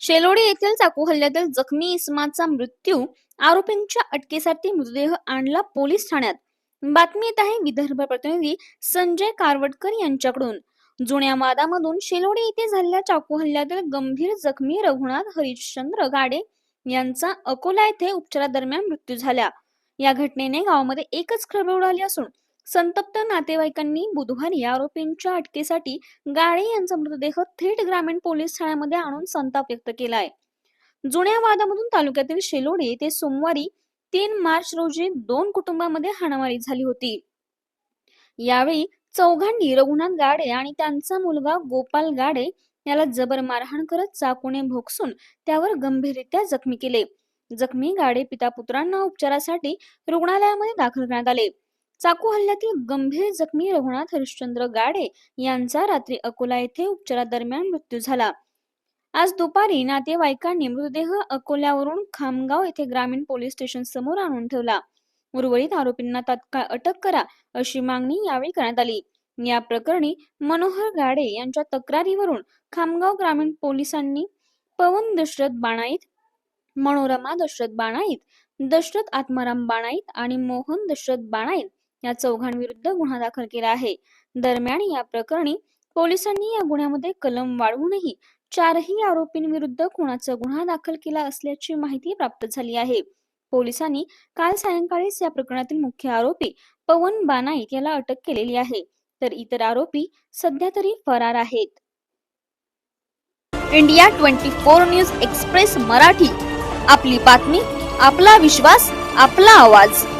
शेलोडी येथील चाकू हल्ल्यातील जखमी इस्माचा मृत्यू आरोपींच्या अटकेसाठी मृतदेह आणला पोलीस ठाण्यात. बातमी येत आहे विदर्भ प्रतिनिधी संजय कारवटकर यांच्याकडून. जुन्या वादामधून शेलोडी येथे झालेल्या चाकू हल्ल्यातील गंभीर जखमी रघुनाथ हरिश्चंद्र गाडे यांचा अकोला येथे उपचारादरम्यान मृत्यू झाला. या घटनेने गावामध्ये एकच खळबळ उडाली असून संतप्त नातेवाईकांनी बुधवारी आरोपींच्या अटकेसाठी गाडे यांचा मृतदेह थेट ग्रामीण पोलीस ठाण्यामध्ये आणून संताप व्यक्त केला आहे जुन्या वादामधून तालुक्यातील शेलोडे येथे सोमवारी तीन मार्च रोजी दोन कुटुंबांमध्ये हाणामारी झाली होती. यावेळी चौघांनी रघुनाथ गाडे आणि त्यांचा मुलगा गोपाल गाडे याला जबर मारहाण करत चाकूने भोगसून त्यावर गंभीररित्या जखमी केले. जखमी गाडे पिता पुत्रांना उपचारासाठी रुग्णालयामध्ये दाखल करण्यात आले. चाकू हल्ल्यातील गंभीर जखमी रघुनाथ हरिश्चंद्र गाडे यांचा रात्री अकोला येथे उपचारादरम्यान मृत्यू झाला. आज दुपारी नातेवाईकांनी मृतदेह अकोल्यावरून खामगाव येथे ग्रामीण पोलीस स्टेशन समोर आणून ठेवला. उर्वरित आरोपींना तात्काळ अटक करा अशी मागणी यावेळी करण्यात आली. या प्रकरणी मनोहर गाडे यांच्या तक्रारीवरून खामगाव ग्रामीण पोलिसांनी पवन दशरथ बाणाईत मनोरमा दशरथ बाणाईत दशरथ आत्माराम बाणाईत आणि मोहन दशरथ बाणाईत या चौघांविरुद्ध गुन्हा दाखल केला आहे. दरम्यान या प्रकरणी पोलिसांनी या गुन्ह्यामध्ये कलम वाढवूनही चारही आरोपींविरुद्ध खुनाचा गुन्हा दाखल केला असल्याची माहिती प्राप्त झाली आहे. पोलिसांनी काल सायंकाळीच या प्रकरणातील मुख्य आरोपी पवन बानाईक याला अटक केलेली आहे. तर इतर आरोपी सध्या तरी फरार आहेत. India twenty four news express Marathi. आपली बातमी आपला विश्वास आपला आवाज.